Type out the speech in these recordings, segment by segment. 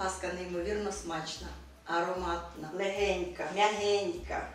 Паска неймовірно смачна, ароматна, легенька, м'ягенька.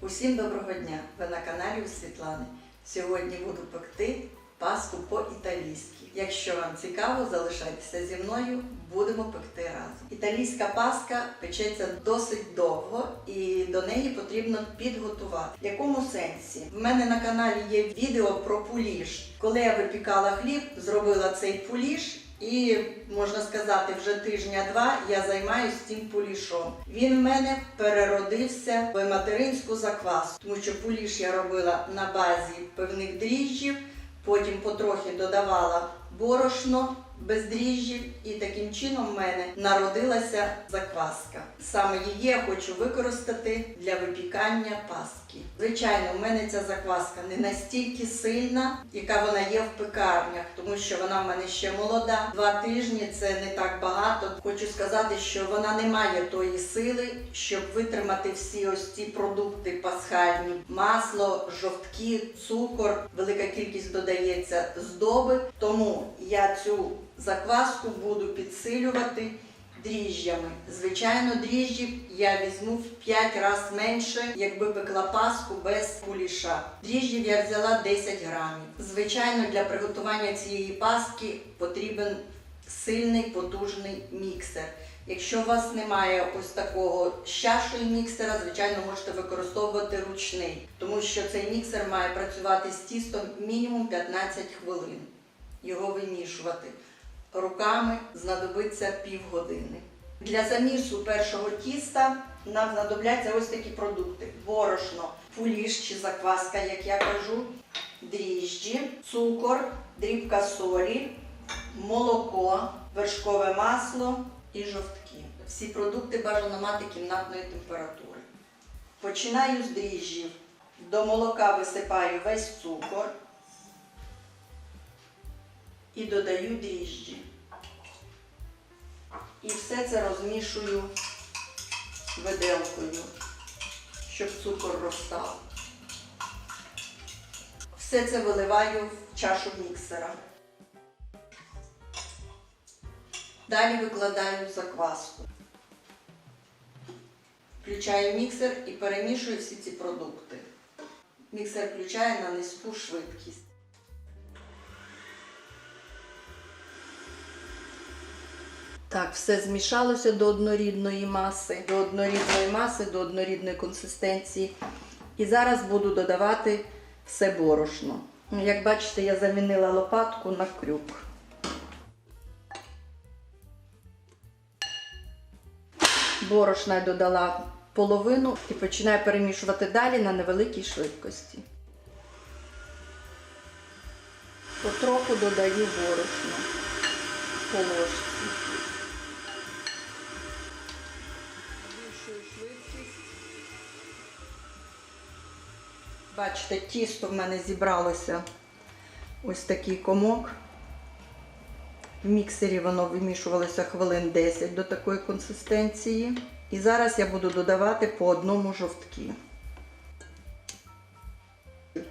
Усім доброго дня! Ви на каналі у Світлани. Сьогодні буду пекти паску по-італійськи. Якщо вам цікаво, залишайтеся зі мною, будемо пекти разом. Італійська паска печеться досить довго і до неї потрібно підготувати. В якому сенсі? В мене на каналі є відео про пуліш. Коли я випікала хліб, зробила цей пуліш. І можна сказати, вже тижня-два я займаюся цим пулішом. Він в мене переродився в материнську закваску, тому що пуліш я робила на базі певних дріжджів, потім потрохи додавала борошно без дріжджів, і таким чином в мене народилася закваска. Саме її я хочу використати для випікання паски. Звичайно, в мене ця закваска не настільки сильна, яка вона є в пекарнях, тому що вона в мене ще молода. Два тижні це не так багато. Хочу сказати, що вона не має тої сили, щоб витримати всі ось ці продукти пасхальні: масло, жовтки, цукор, велика кількість додається здоби. Тому я цю закваску буду підсилювати дріжджами. Звичайно, дріжджів я візьму в 5 разів менше, якби пекла паску без куліша. Дріжджів я взяла 10 грамів. Звичайно, для приготування цієї паски потрібен сильний потужний міксер. Якщо у вас немає ось такого з чашою міксера, звичайно, можете використовувати ручний, тому що цей міксер має працювати з тістом мінімум 15 хвилин. Його вимішувати руками знадобиться півгодини. Для замісу першого тіста нам знадобляться ось такі продукти: борошно, фуліш чи закваска, як я кажу, дріжджі, цукор, дрібка солі, молоко, вершкове масло і жовтки. Всі продукти бажано мати кімнатної температури. Починаю з дріжджів. До молока висипаю весь цукор і додаю дріжджі. І все це розмішую виделкою, щоб цукор розстав. Все це виливаю в чашу міксера. Далі викладаю закваску. Включаю міксер і перемішую всі ці продукти. Міксер включає на низьку швидкість. Так, все змішалося до однорідної маси, до однорідної маси, до однорідної консистенції. І зараз буду додавати все борошно. Як бачите, я замінила лопатку на крюк. Борошна я додала половину і починаю перемішувати далі на невеликій швидкості. Потроху додаю борошно по ложці. Бачите, тісто в мене зібралося ось такий комок. В міксері воно вимішувалося хвилин 10 до такої консистенції. І зараз я буду додавати по одному жовтки.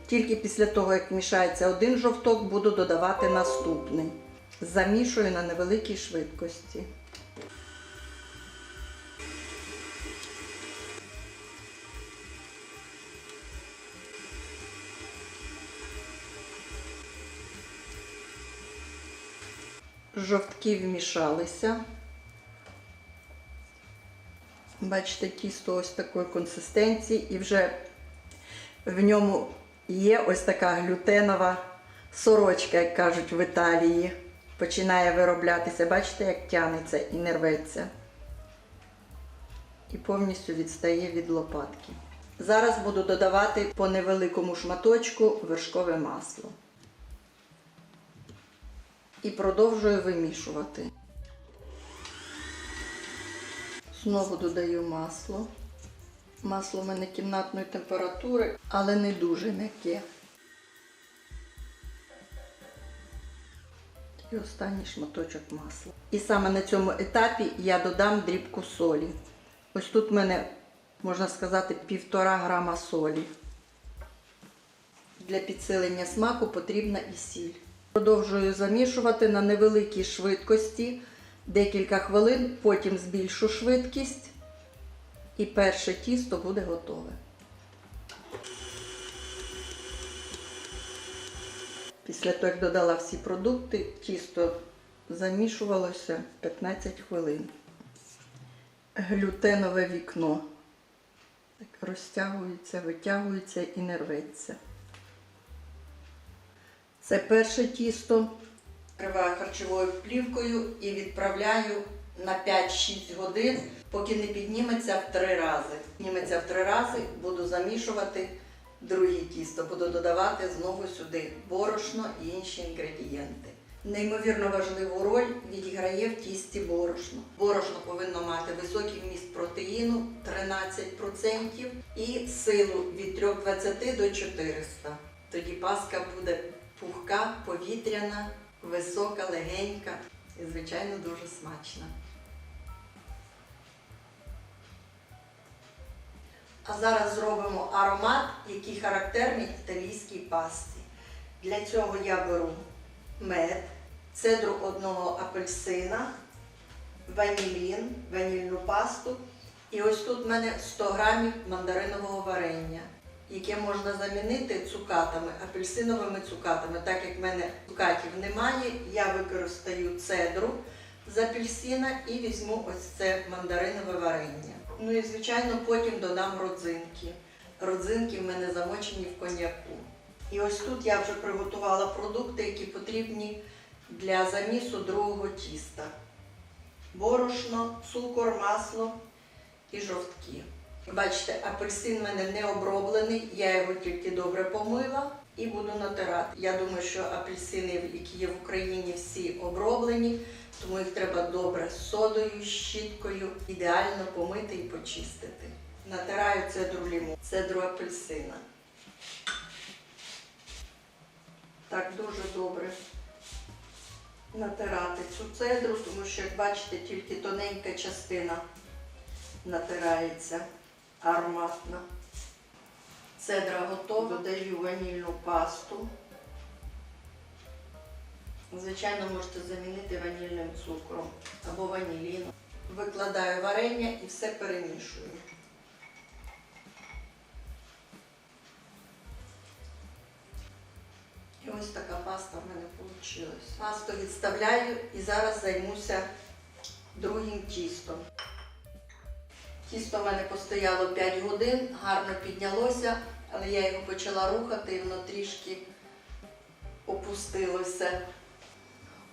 Тільки після того, як мішається один жовток, буду додавати наступний. Замішую на невеликій швидкості. Жовтки вмішалися. Бачите, тісто ось такої консистенції, і вже в ньому є ось така глютенова сорочка, як кажуть в Італії. Починає вироблятися. Бачите, як тянеться і не рветься. І повністю відстає від лопатки. Зараз буду додавати по невеликому шматочку вершкове масло. І продовжую вимішувати. Знову додаю масло. Масло в мене кімнатної температури, але не дуже м'яке. І останній шматочок масла. І саме на цьому етапі я додам дрібку солі. Ось тут в мене, можна сказати, півтора грама солі. Для підсилення смаку потрібна і сіль. Продовжую замішувати на невеликій швидкості декілька хвилин, потім збільшу швидкість і перше тісто буде готове. Після того, як додала всі продукти, тісто замішувалося 15 хвилин. Глютенове вікно. Так розтягується, витягується і не рветься. Це перше тісто. Криваю харчовою плівкою і відправляю на 5-6 годин, поки не підніметься в три рази. Підніметься в три рази, буду замішувати друге тісто, буду додавати знову сюди борошно і інші інгредієнти. Неймовірно важливу роль відіграє в тісті борошно. Борошно повинно мати високий вміст протеїну 13% і силу від 320 до 400. Тоді паска буде пухка, повітряна, висока, легенька і, звичайно, дуже смачна. А зараз зробимо аромат, який характерний італійській пасті. Для цього я беру мед, цедру одного апельсина, ванілін, ванільну пасту. І ось тут в мене 100 грамів мандаринового варення, яке можна замінити цукатами, апельсиновими цукатами. Так як в мене цукатів немає, я використаю цедру з апельсина і візьму ось це мандаринове варення. Ну і звичайно потім додам родзинки. Родзинки в мене замочені в коньяку. І ось тут я вже приготувала продукти, які потрібні для замісу другого тіста. Борошно, цукор, масло і жовтки. Бачите, апельсин в мене не оброблений, я його тільки добре помила і буду натирати. Я думаю, що апельсини, які є в Україні, всі оброблені, тому їх треба добре содою, щіткою, ідеально помити і почистити. Натираю цедру ліму, цедру апельсина. Так дуже добре натирати цю цедру, тому що, як бачите, тільки тоненька частина натирається ароматно. Цедра готова, додаю ванільну пасту. Звичайно, можете замінити ванільним цукром або ваніліном. Викладаю варення і все перемішую. І ось така паста в мене вийшла. Пасту відставляю і зараз займуся другим тістом. Тісто в мене постояло 5 годин, гарно піднялося, але я його почала рухати і воно трішки опустилося.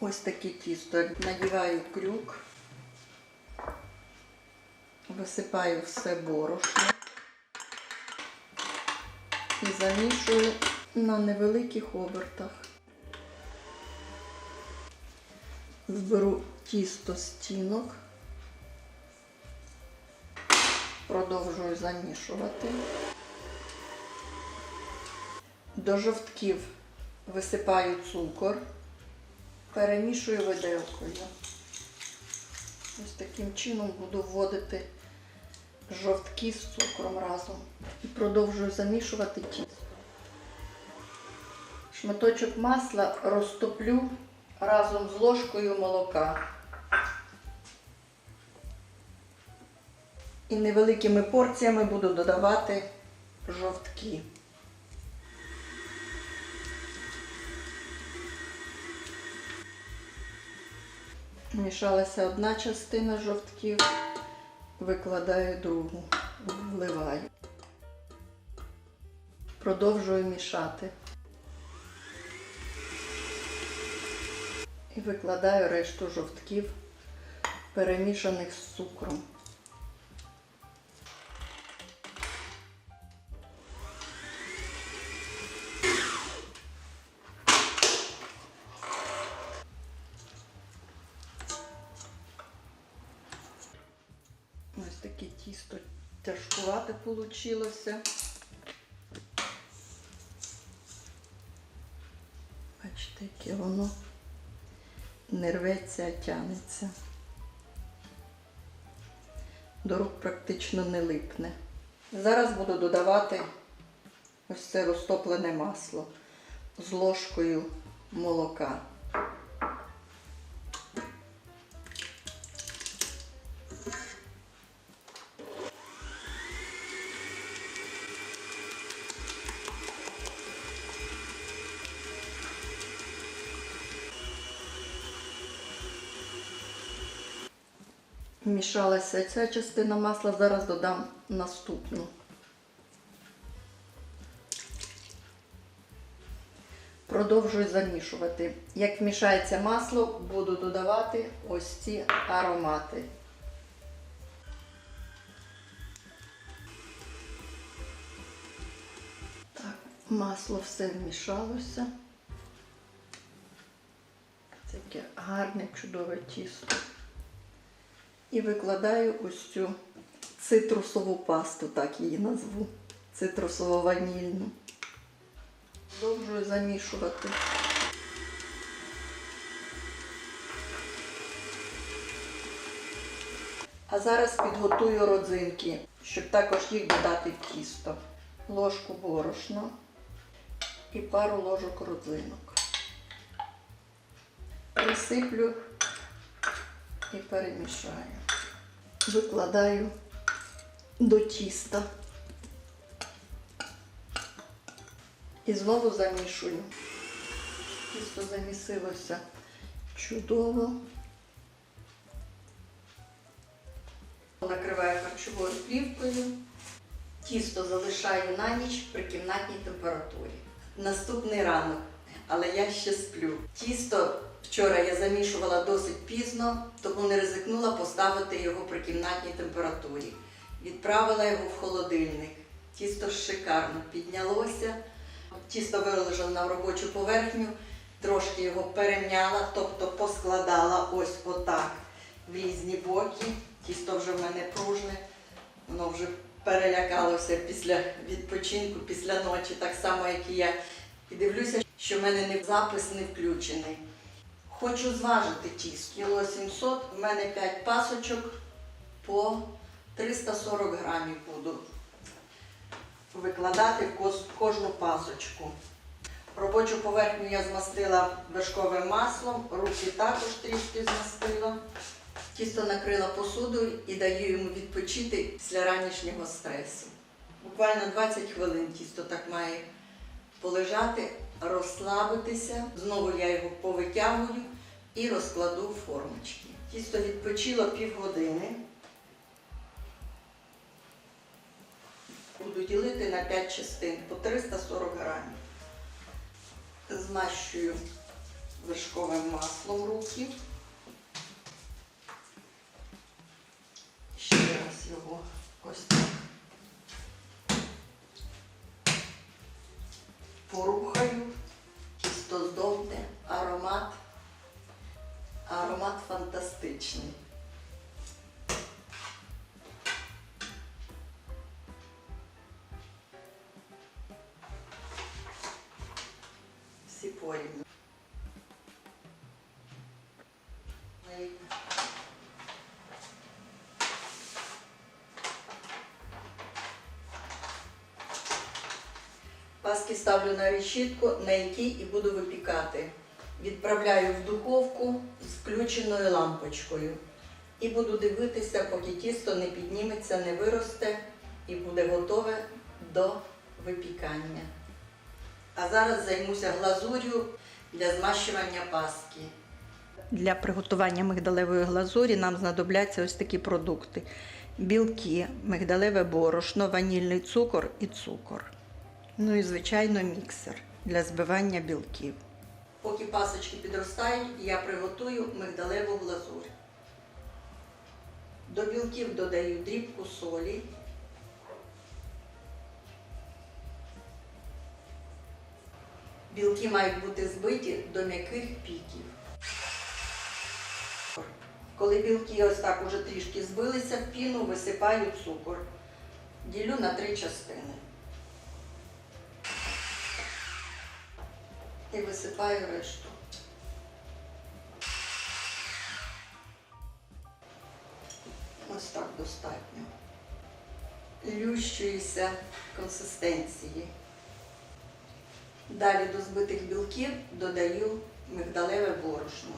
Ось таке тісто. Надіваю крюк, висипаю все борошно і замішую на невеликих обертах. Зберу тісто з стінок. Продовжую замішувати. До жовтків висипаю цукор, перемішую виделкою. Ось таким чином буду вводити жовтки з цукром разом. І продовжую замішувати тісто. Шматочок масла розтоплю разом з ложкою молока. І невеликими порціями буду додавати жовтки. Мішалася одна частина жовтків, викладаю другу, вливаю. Продовжую мішати. І викладаю решту жовтків, перемішаних з цукром. Вийшло. Бачите, яке воно не рветься, а тянеться. До рук практично не липне. Зараз буду додавати ось це розтоплене масло з ложкою молока. Мішалася ця частина масла, зараз додам наступну. Продовжую замішувати. Як вмішається масло, буду додавати ось ці аромати. Так, масло все вмішалося. Це таке гарне, чудове тісто. І викладаю ось цю цитрусову пасту, так її назву. Цитрусово-ванільну. Продовжую замішувати. А зараз підготую родзинки, щоб також їх додати в тісто. Ложку борошна і пару ложок родзинок. Присиплю і перемішаю. Викладаю до тіста. І знову замішую. Тісто замісилося чудово. Накриваю харчовою плівкою. Тісто залишаю на ніч при кімнатній температурі. Наступний ранок, але я ще сплю. Тісто вчора я замішувала досить пізно, тому не ризикнула поставити його при кімнатній температурі. Відправила його в холодильник. Тісто шикарно піднялося. Тісто виложила на робочу поверхню, трошки його перемняла, тобто поскладала ось отак в різні боки. Тісто вже в мене пружне, воно вже перелякалося після відпочинку, після ночі, так само, як і я. І дивлюся, що в мене запис не включений. Хочу зважити тісто. Кіло 700, в мене 5 пасочок по 340 грамів буду викладати в кожну пасочку. Робочу поверхню я змастила вершковим маслом, руки також трішки змастила. Тісто накрила посудою і даю йому відпочити після ранішнього стресу. Буквально 20 хвилин тісто так має полежати, розслабитися. Знову я його повитягую і розкладу в формочки. Тісто відпочило півгодини. Буду ділити на 5 частин по 340 грамів. Змащую вершковим маслом руки. Ще раз його ось так порухаю. Здобне, аромат. Аромат фантастичний. Паски ставлю на решітку, на якій і буду випікати. Відправляю в духовку з включеною лампочкою. І буду дивитися, поки тісто не підніметься, не виросте і буде готове до випікання. А зараз займуся глазур'ю для змащування паски. Для приготування мигдалевої глазурі нам знадобляться ось такі продукти: білки, мигдалеве борошно, ванільний цукор і цукор. Ну і, звичайно, міксер для збивання білків. Поки пасочки підростають, я приготую мигдалеву глазурь. До білків додаю дрібку солі. Білки мають бути збиті до м'яких піків. Коли білки ось так уже трішки збилися в піну, висипаю цукор. Ділю на три частини. І висипаю решту. Ось так достатньо. Лющуюся консистенції. Далі до збитих білків додаю мигдалеве борошно.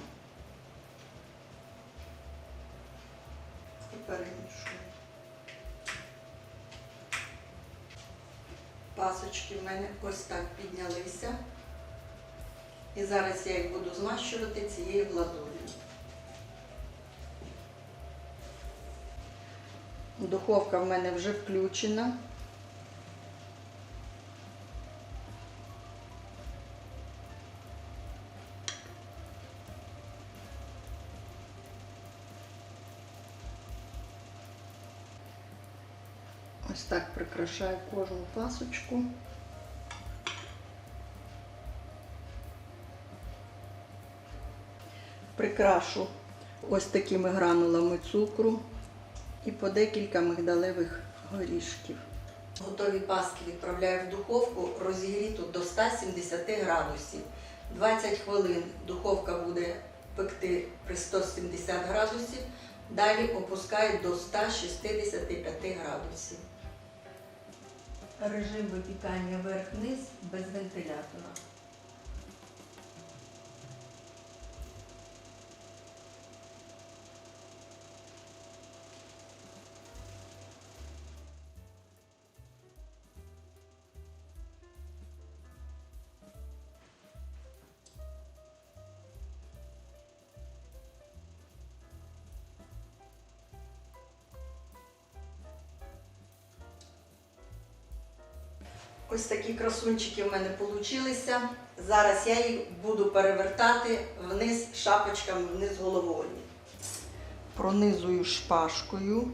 І перемішую. Пасочки в мене ось так піднялися. І зараз я їх буду змащувати цією глазур'ю. Духовка в мене вже включена. Ось так прикрашаю кожну пасочку. Прикрашу ось такими гранулами цукру і по декілька мигдалевих горішків. Готові паски відправляю в духовку розігріту до 170 градусів. 20 хвилин духовка буде пекти при 170 градусів. Далі опускаю до 165 градусів. Режим випікання вверх-вниз без вентилятора. Ось такі красунчики в мене получилися. Зараз я їх буду перевертати вниз шапочками вниз головою. Пронизую шпажкою.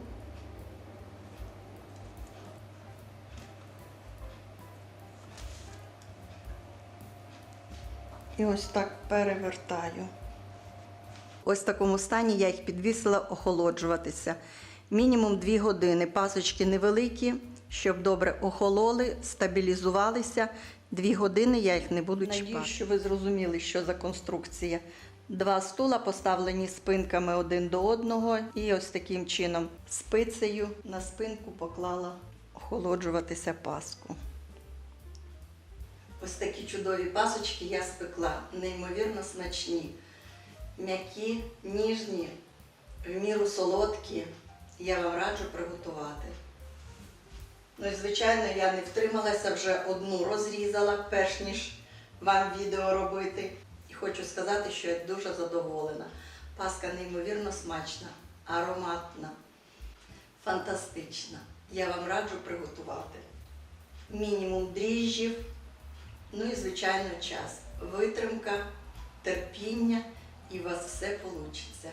І ось так перевертаю. Ось в такому стані я їх підвісила охолоджуватися. Мінімум 2 години. Пасочки невеликі, щоб добре охололи, стабілізувалися. Дві години я їх не буду чіпати. Надію, що ви зрозуміли, що за конструкція. Два стула поставлені спинками один до одного, і ось таким чином спицею на спинку поклала охолоджуватися паску. Ось такі чудові пасочки я спекла, неймовірно смачні, м'які, ніжні, в міру солодкі. Я вам раджу приготувати. Ну і звичайно, я не втрималася, вже одну розрізала, перш ніж вам відео робити. І хочу сказати, що я дуже задоволена. Паска неймовірно смачна, ароматна, фантастична. Я вам раджу приготувати. Мінімум дріжджів, ну і, звичайно, час. Витримка, терпіння, і у вас все вийде.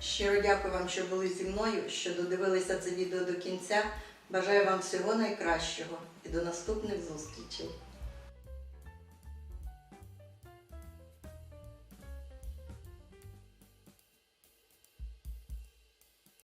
Щиро дякую вам, що були зі мною, що додивилися це відео до кінця. Бажаю вам всього найкращого і до наступних зустрічей.